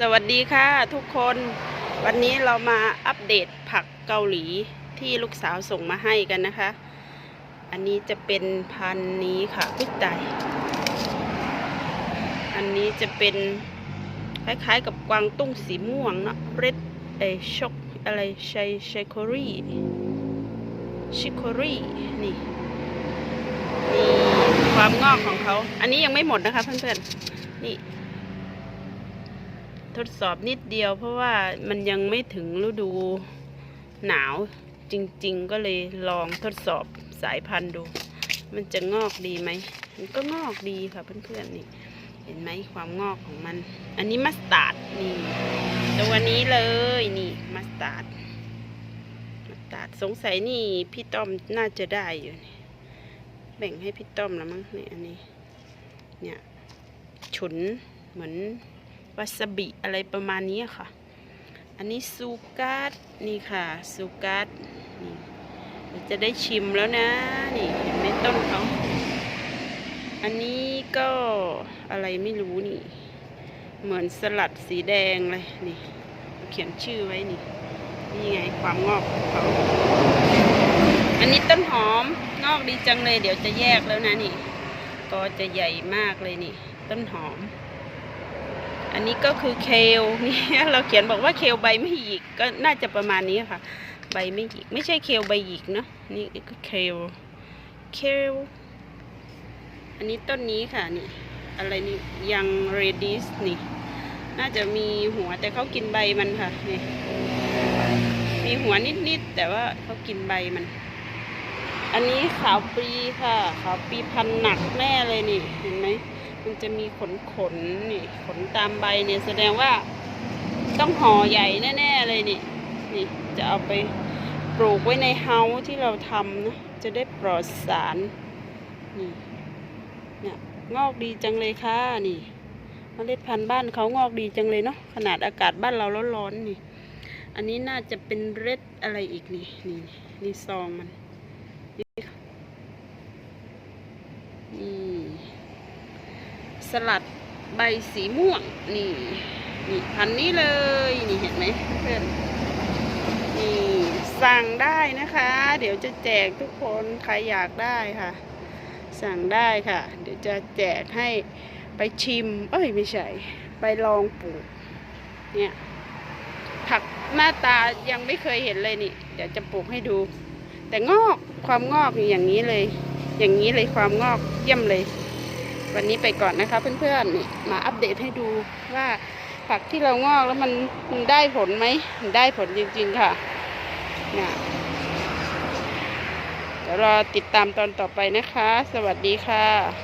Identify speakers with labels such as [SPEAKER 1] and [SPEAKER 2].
[SPEAKER 1] สวัสดีค่ะทุกคนวันนี้เรามาอัปเดตผักเกาหลีที่ลูกสาวส่งมาให้กันนะคะ อันนี้จะเป็นพันนี้ค่ะพุ้ยตายอันนี้จะเป็นคล้ายๆกับกวางตุ้งสีม่วงเนาะเรดเอชกอะไรชัยชัยโครีชิโครีนี่นี่ความงอกของเขา อันนี้ยังไม่หมดนะคะเพื่อนๆนี่ ทดสอบนิดเดียว เพราะว่ามันยังไม่ถึงฤดูหนาวจริง ๆ ก็เลยลองทดสอบสายพันธุ์ดู มันจะงอกดีไหม มันก็งอกดีค่ะเพื่อนๆนี่เห็นไหมความงอกของมัน อันนี้มัสตาร์ดนี่ตัวนี้เลยนี่มัสตาร์ดมัสตาร์ดสงสัยนี่พี่ต้อมน่าจะได้อยู่นี่แบ่งให้พี่ต้อมแล้วมั้งนี่อันนี้ เนี่ยฉุนเหมือน วาซาบิอะไรประมาณนี้ค่ะ อันนี้ซูการ์ดนี่ค่ะซูการ์ดนี่จะได้ชิมแล้วนะนี่เห็นไหมต้นเขาอันนี้ก็อะไรไม่รู้นี่ เหมือนสลัดสีแดงเลยนี่ เขียนชื่อไว้นี่นี่ไงความงอกของเขาอันนี้ต้นหอมงอกดีจังเลย เดี๋ยวจะแยกแล้วนะนี่ ก็จะใหญ่มากเลยนี่ ต้นหอม อันนี้ก็คือเคลนี่เราเขียนบอกว่าเคลใบไม่หยิกก็น่าจะประมาณนี้ค่ะ ใบไม่หยิกไม่ใช่เคลใบหยิกเนาะนี่ก็เคลเคลอันนี้ต้นนี้ค่ะนี่อะไรนี่ยังเรดิสนี่ น่าจะมีหัวแต่เขากินใบมันค่ะนี่มีหัวนิดๆแต่ว่าเขากินใบมัน อันนี้ขาวปีค่ะขาวปีพันหนักแน่เลยนี่เห็นไหม มันจะมีขนขนนี่ขนตามใบเนี่ยแสดงว่าต้องห่อใหญ่แน่ ๆ เลยนี่นี่จะเอาไปปลูกไว้ในเฮาส์ที่เราทำนะจะได้ปลอดสารนี่เนี่ยงอกดีจังเลยค่ะนี่เมล็ดพันธุ์บ้านเขางอกดีจังเลยเนาะขนาดอากาศบ้านเราร้อนๆนี่ อันนี้น่าจะเป็นเรดอะไรอีกนี่นี่นี่ซองมันนี่นี่ สลัดใบสีม่วง นี่ นี่พันนี้เลย นี่เห็นไหมเพื่อนนี่สั่งได้นะคะ เดี๋ยวจะแจกทุกคนใครอยากได้ค่ะ สั่งได้ค่ะ เดี๋ยวจะแจกให้ไปชิม เอ้ยไม่ใช่ ไปลองปลูก เนี่ยผักหน้าตายังไม่เคยเห็นเลยนี่ เดี๋ยวจะปลูกให้ดู แต่งอกความงอกอย่างนี้เลย อย่างนี้เลยความงอกเยี่ยมเลย วันนี้ไปก่อนนะคะเพื่อนๆมาอัปเดตให้ดูว่าผักที่เรางอกแล้วมันมันได้ผลไหมมันได้ผลจริงๆค่ะเนี่ยเดี๋ยวรอติดตามตอนต่อไปนะคะ สวัสดีค่ะ